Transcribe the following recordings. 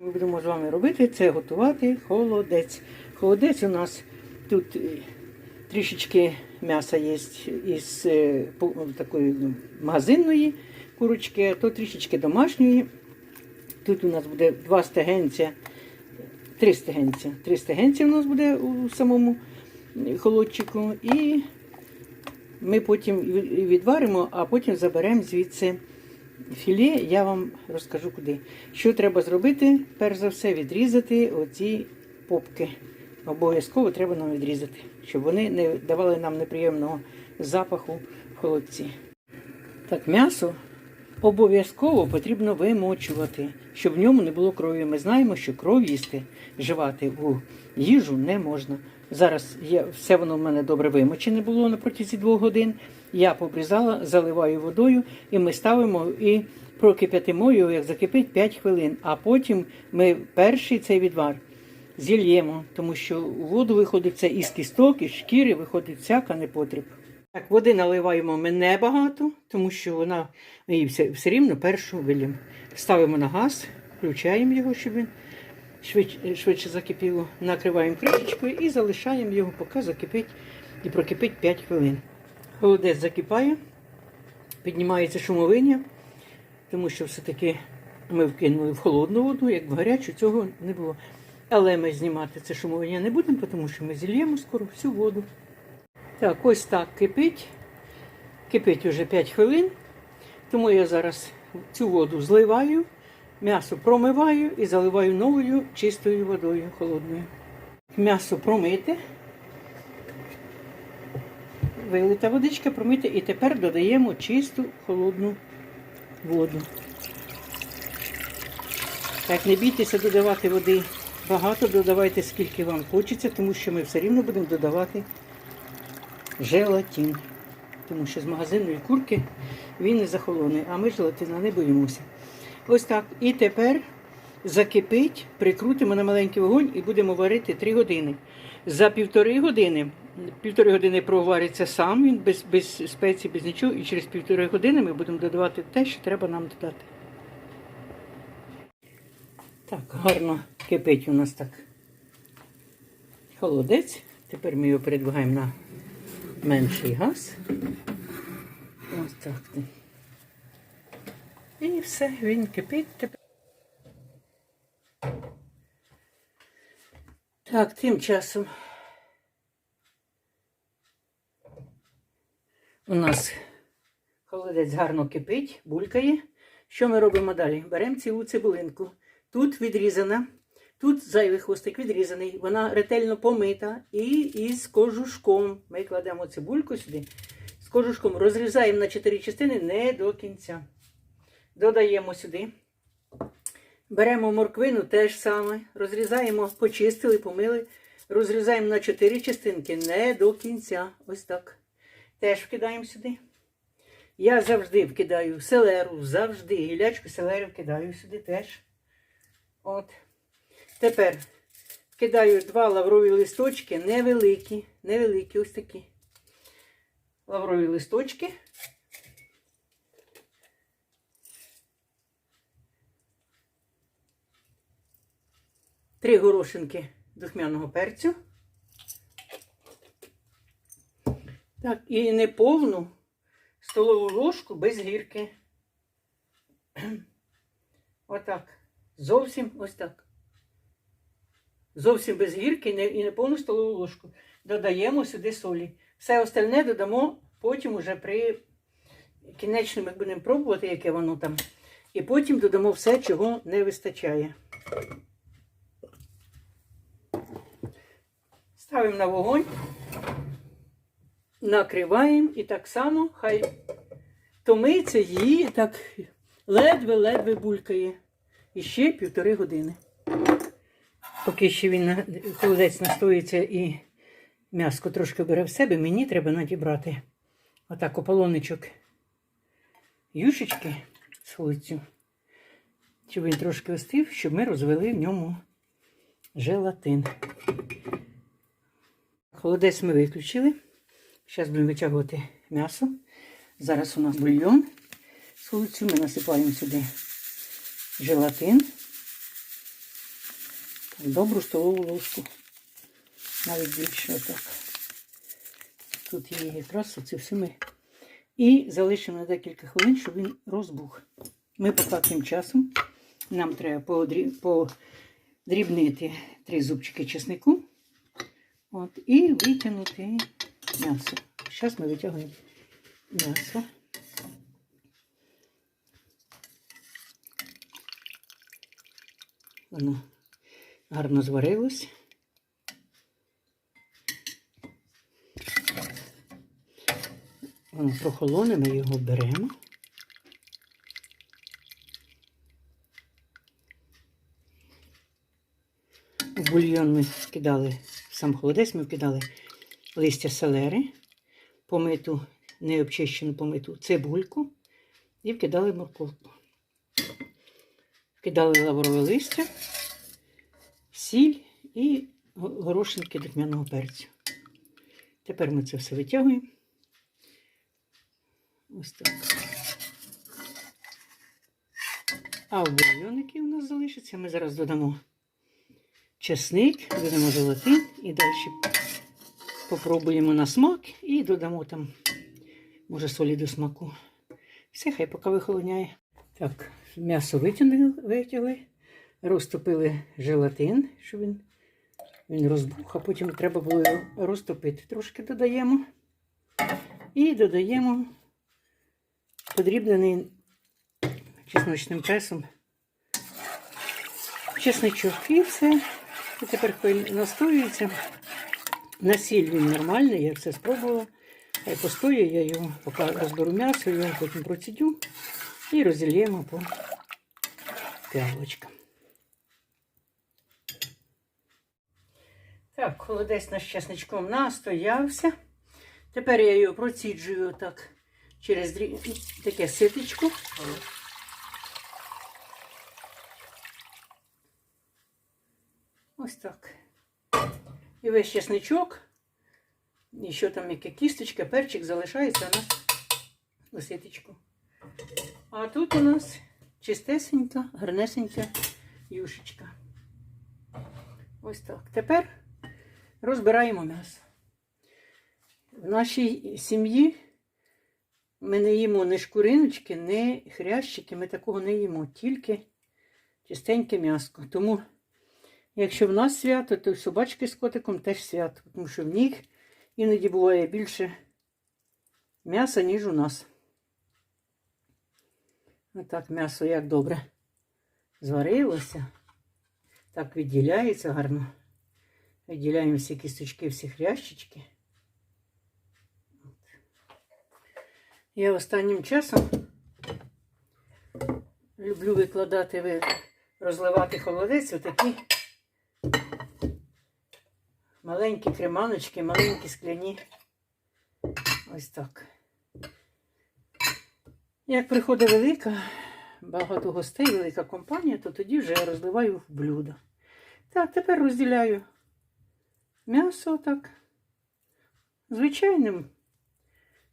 Ми будемо з вами робити це готувати холодець. Холодець у нас тут е, трішечки м'яса є із е, такої ну, магазинної курочки, а то трішечки домашньої. Тут у нас буде два стегенця, три стегенця. Три стегенця у нас буде у самому холодчику. І ми потім відваримо, а потім заберемо звідси філе. Я вам розкажу куди. Що треба зробити? Перш за все, відрізати оці попки. Обов'язково треба нам відрізати, щоб вони не давали нам неприємного запаху в холодці. Так, м'ясо обов'язково потрібно вимочувати, щоб в ньому не було крові. Ми знаємо, що кров їсти, вживати у їжу не можна. Зараз я, все воно в мене добре вимочене було на протязі двох годин. Я побрізала, заливаю водою, і ми ставимо і прокип'ятимо його, як закипить 5 хвилин. А потім ми перший цей відвар зільємо, тому що у воду виходить це із кісток, із шкіри виходить всяка непотріб. Так, води наливаємо ми небагато, тому що вона ми її все, все рівно першу вилємо. Ставимо на газ, включаємо його, щоб він швидше, швидше закипіло. Накриваємо кришечкою і залишаємо його, поки закипить і прокипить 5 хвилин. Холодець закипає, піднімається шумовиння, тому що все-таки ми вкинули в холодну воду, як в гарячу, цього не було. Але ми знімати це шумовиння не будемо, тому що ми зільємо скоро всю воду. Так, ось так кипить. Кипить уже 5 хвилин. Тому я зараз цю воду зливаю, м'ясо промиваю і заливаю новою чистою водою холодною. М'ясо промите. Вилита водичка промита і тепер додаємо чисту холодну воду. Так, не бійтеся додавати води багато, додавайте скільки вам хочеться, тому що ми все рівно будемо додавати желатин. Тому що з магазинної курки він не захолоне, а ми желатина не боїмося. Ось так. І тепер закипить, прикрутимо на маленький вогонь і будемо варити 3 години. За півтори години, півтори години провариться сам, він без, без спецій, без нічого, і через півтори години ми будемо додавати те, що треба нам додати. Так, гарно кипить у нас так холодець. Тепер ми його передвигаємо на менший газ. Ось так. І все, він кипить тепер. Так, тим часом у нас холодець гарно кипить, булькає. Що ми робимо далі? Беремо цілу цибулинку. Тут відрізана, тут зайвий хвостик відрізаний, вона ретельно помита і із кожушком. Ми кладемо цибульку сюди. З кожушком розрізаємо на 4 частини не до кінця. Додаємо сюди. Беремо морквину теж саме. Розрізаємо, почистили, помили. Розрізаємо на 4 частинки не до кінця. Ось так. Теж вкидаємо сюди. Я завжди вкидаю селеру, завжди. Гілячку селери вкидаю сюди теж. От. Тепер вкидаю два лаврові листочки, невеликі, невеликі, ось такі. Лаврові листочки. Три горошинки духмяного перцю. Так, і неповну столову ложку без гірки. Отак. Зовсім ось так. Зовсім без гірки і неповну столову ложку. Додаємо сюди солі. Все остальне додамо потім уже при кінечному, будемо пробувати, яке воно там. І потім додамо все, чого не вистачає. Ставимо на вогонь, накриваємо і так само хай томиться її так ледве-ледве булькає. І ще півтори години. Поки ще він холодець настоїться і м'яско трошки бере в себе, мені треба надібрати отак ополоничок юшечки з холодцю, щоб він трошки остив, щоб ми розвели в ньому желатин. Холодець ми виключили. Зараз будемо витягувати м'ясо. Зараз у нас бульйон з холодцю. Ми насипаємо сюди желатин. добру столову ложку. Навіть більше отак. Тут є якраз оце все ми. І залишимо на декілька хвилин, щоб він розбух. Ми поки тим часом нам треба подрі- подрібнити три зубчики чеснику. От, і витягнути м'ясо. Зараз ми витягуємо м'ясо. Воно гарно зварилось. Воно прохолоне, ми його беремо. Бульйон ми вкидали, сам холодець ми вкидали листя селери, помиту, необчищену помиту цибульку і вкидали морковку. Вкидали лаврове листя, сіль і горошинки духмяного перцю. Тепер ми це все витягуємо. Ось так. А в бульйон, у нас залишиться, ми зараз додамо чесник, додамо желатин і далі попробуємо на смак і додамо там, може, солі до смаку. Все, хай поки вихолоняє. Так, м'ясо витягли, розтопили желатин, щоб він, він розбух, а потім треба було його розтопити. Трошки додаємо. І додаємо подрібнений чесночним пресом чесничок. І все. І тепер хай настоюється. На сіль він нормальний, я все спробувала. Хай постоює, я його поки розберу м'ясо, його потім процідю і розільємо по п'ялочкам. Так, холодець наш чесничком настоявся. Тепер я його проціджую так через таке ситечко. Ось так. І весь чесничок, і що там яке кісточка, перчик залишається у нас у. А тут у нас чистесенька, гарнесенька юшечка. Ось так. Тепер розбираємо м'ясо. В нашій сім'ї ми не їмо ні шкуриночки, ні хрящики, ми такого не їмо, тільки чистеньке м'яско. Тому, якщо в нас свято, то собачки з котиком теж свято, тому що в них іноді буває більше м'яса, ніж у нас. Отак м'ясо як добре зварилося. Так відділяється гарно. Відділяємо всі кісточки, всі хрящички. Я останнім часом люблю викладати, розливати холодець у такі маленькі креманочки, маленькі скляні. Ось так. Як приходить велика, багато гостей, велика компанія, то тоді вже я розливаю в блюдо. Так, тепер розділяю м'ясо так. Звичайним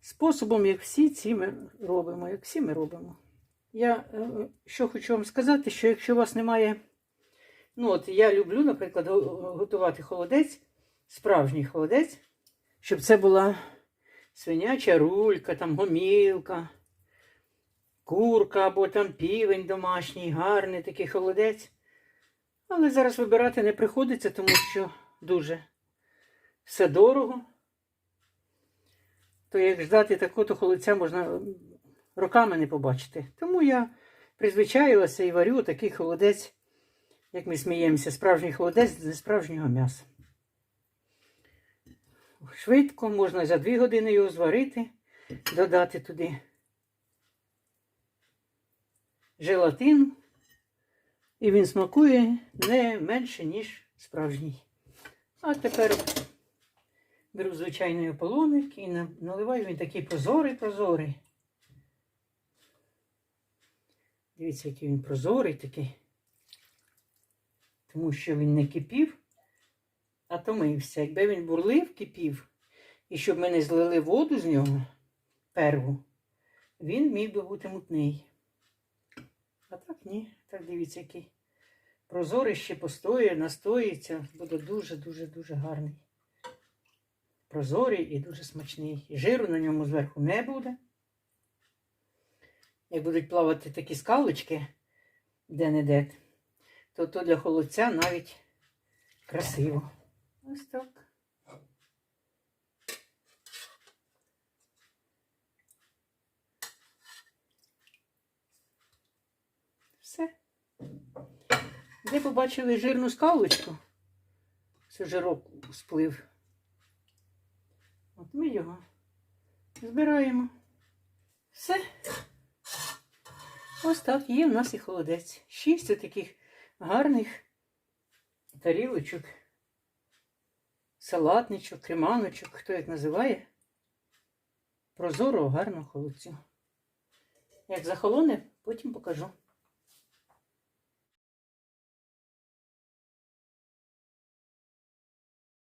способом, як всі ці ми робимо, як всі ми робимо. Я е, що хочу вам сказати, що якщо у вас немає. Ну, от я люблю, наприклад, готувати холодець, справжній холодець, щоб це була свиняча рулька, там гомілка, курка або там півень домашній, гарний такий холодець. Але зараз вибирати не приходиться, тому що дуже все дорого. То як ждати такого холодця можна роками не побачити. Тому я призвичаїлася і варю такий холодець, як ми сміємося, справжній холодець з справжнього м'яса. Швидко, можна за дві години його зварити, додати туди желатин, і він смакує не менше, ніж справжній. А тепер беру звичайний ополоник і наливаю він такий прозорий, прозорий. Дивіться, який він прозорий такий. Тому що він не кипів, а томився. Якби він бурлив, кипів, і щоб ми не злили воду з нього перву, він міг би бути мутний. А так ні. Так дивіться, який прозорий ще постоє, настоїться, буде дуже-дуже-дуже гарний. Прозорий і дуже смачний. І жиру на ньому зверху не буде. Як будуть плавати такі скалочки де-не-де, то то для холодця навіть красиво. Ось так. Все. Де побачили жирну скалочку? Це жирок сплив. От ми його збираємо. Все. Ось так є в нас і холодець. Шість таких гарних тарілочок, салатничок, креманочок, хто як називає. Прозорого гарного холодцю. Як захолоне, потім покажу.